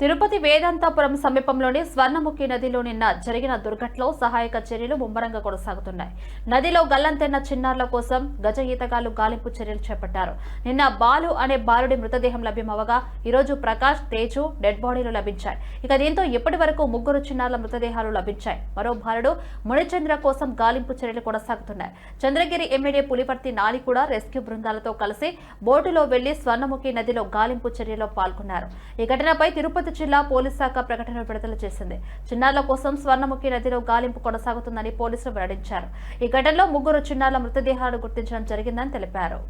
తిరుపతి వేదాంతాపురం సమీపంలోని స్వర్ణముఖి నదిలో నిన్న జరిగిన దుర్ఘటనలో సహాయక చర్యలు ముమ్మరంగా కొనసాగుతున్నాయి. నదిలో గల్లంతెన్న చిన్నారుల కోసం గజ ఈతగాళ్ళు గాలింపు చర్యలు చేపట్టారు. నిన్న బాలు అనే బాలుడి మృతదేహం లభ్యమవగా ఈరోజు ప్రకాష్ తేజు డెడ్ బాడీలు లభించాయి. ఇక దీంతో ఇప్పటి వరకు ముగ్గురు చిన్నారుల మృతదేహాలు లభించాయి. మరో బాలుడు మునిచంద్ర కోసం గాలింపు చర్యలు కొనసాగుతున్నాయి. చంద్రగిరి ఎమ్మెల్యే పులిపర్తి నాని కూడా రెస్క్యూ బృందాలతో కలిసి బోటులో వెళ్ళి స్వర్ణముఖి నదిలో గాలింపు చర్యలో పాల్గొన్నారు. ఈ ఘటనపై తిరుపతి జిల్లా పోలీస్ శాఖ ప్రకటన విడుదల చేసింది. చిన్నారుల కోసం స్వర్ణముఖి నదిలో గాలింపు కొనసాగుతుందని పోలీసులు వెల్లడించారు. ఈ ఘటనలో ముగ్గురు చిన్నారుల మృతదేహాలను గుర్తించడం జరిగిందని తెలిపారు.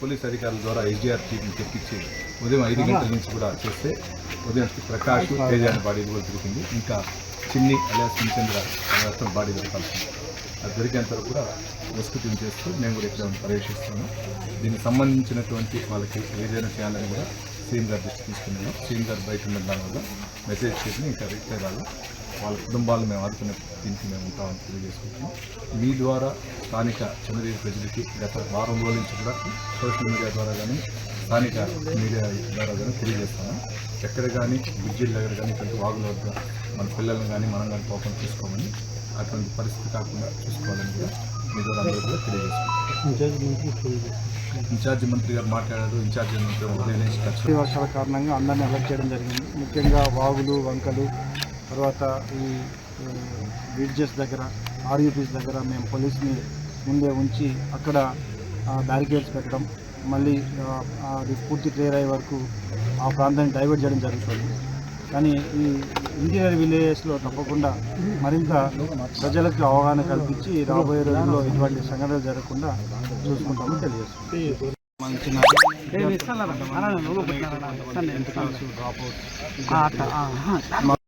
పోలీస్ అధికారుల ద్వారా ఎస్డీఆర్ టీంని తెప్పించి ఉదయం ఐదు గంటల నుంచి కూడా చేస్తే ఉదయం ప్రకాష్ తేజ అనే బాడీ కూడా దొరికింది. ఇంకా చిన్ని అలియాస్ మునిచంద్ర అతని బాడీ దొరకాల్సింది అది దొరికేంత వరకు కూడా టీం చేస్తూ మేము కూడా ఇక్కడ పర్యవేక్షిస్తున్నాం దీనికి సంబంధించినటువంటి వాళ్ళకి ఏదైనా చేయాలని కూడా సీఎం గారి దృష్టి తీసుకున్నాము. సీఎం గారు బయట ఉన్న దానివల్ల మెసేజ్ చేసి ఇంకా రిప్లై రాదు వాళ్ళ కుటుంబాలను మేము ఆదుకునే దీనికి మేము ఉంటామని తెలియజేసుకుంటున్నాం. మీ ద్వారా స్థానిక చంద్రగిరి ప్రజలకి గత వారం రోజుల నుంచి కూడా సోషల్ మీడియా ద్వారా కానీ స్థానిక మీడియా ద్వారా కానీ తెలియజేస్తాము ఎక్కడ కానీ బ్రిడ్జిల దగ్గర కానీ ఇటువంటి వాగుల వద్ద మన పిల్లల్ని కానీ మనం కానీ కోపం చూసుకోమని అటువంటి పరిస్థితి కాకుండా చూసుకోవాలని కూడా మీ ద్వారా అందరూ కూడా తెలియజేసుకుంటాం ఇన్ఛార్జి మంత్రి గారు మాట్లాడారు. ఇన్ఛార్జి మంత్రి వర్షాల కారణంగా అందరినీ అలర్ట్ చేయడం జరిగింది. ముఖ్యంగా వాగులు వంకలు తర్వాత ఈ బ్రిడ్జెస్ దగ్గర ఆర్యూపీస్ దగ్గర మేము పోలీస్ని ముందే ఉంచి అక్కడ బ్యారికేడ్స్ పెట్టడం మళ్ళీ అది పూర్తి క్లియర్ అయ్యే వరకు ఆ ప్రాంతాన్ని డైవర్ట్ చేయడం జరుగుతుంది కానీ ఈ ఇంటీరియర్ విలేజెస్లో తప్పకుండా మరింత ప్రజలకు అవగాహన కల్పించి రాబోయే రోజుల్లో ఇటువంటి సంఘటనలు జరగకుండా చూసుకుంటామని తెలియజేస్తుంది మంచి డ్రాప్ అవుట్